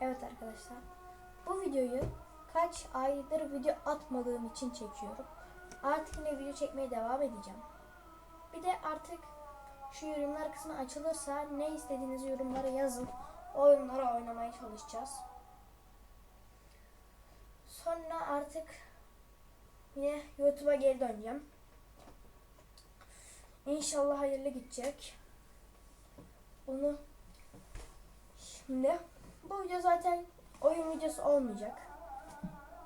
Evet arkadaşlar. Bu videoyu kaç aydır video atmadığım için çekiyorum. Artık yine video çekmeye devam edeceğim. Bir de artık şu yorumlar kısmı açılırsa ne istediğinizi yorumlara yazın. O oyunları oynamaya çalışacağız. Sonra artık yine YouTube'a geri döneceğim. İnşallah hayırlı gidecek. Bunu şimdi bu video zaten oyun videosu olmayacak.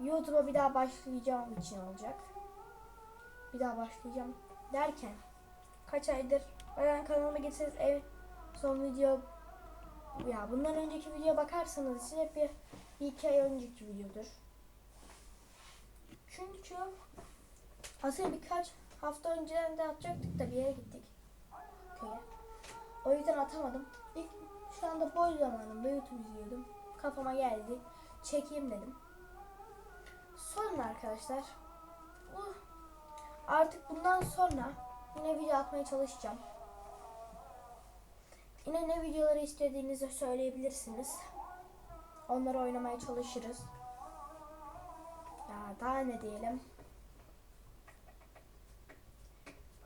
YouTube'a bir daha başlayacağım için olacak. Bir daha başlayacağım derken kaç aydır ben kanalıma gitseniz ev son video ya bundan önceki videoya bakarsanız ise hep bir, bir iki ay önceki videodur. Çünkü aslında birkaç hafta önceden de atacaktık da bir yere gittik. Köye. O yüzden atamadım. İlk şu anda boş zamanımda YouTube izliyordum. Kafama geldi. Çekeyim dedim. Sonra arkadaşlar bu artık bundan sonra yine video atmaya çalışacağım. Yine ne videoları istediğinizi söyleyebilirsiniz. Onları oynamaya çalışırız. Ya daha ne diyelim.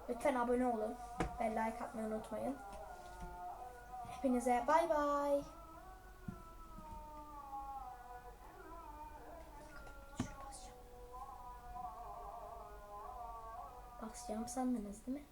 Lütfen abone olun ve like atmayı unutmayın. Hepinize bay bay. Basacağım sandınız değil mi?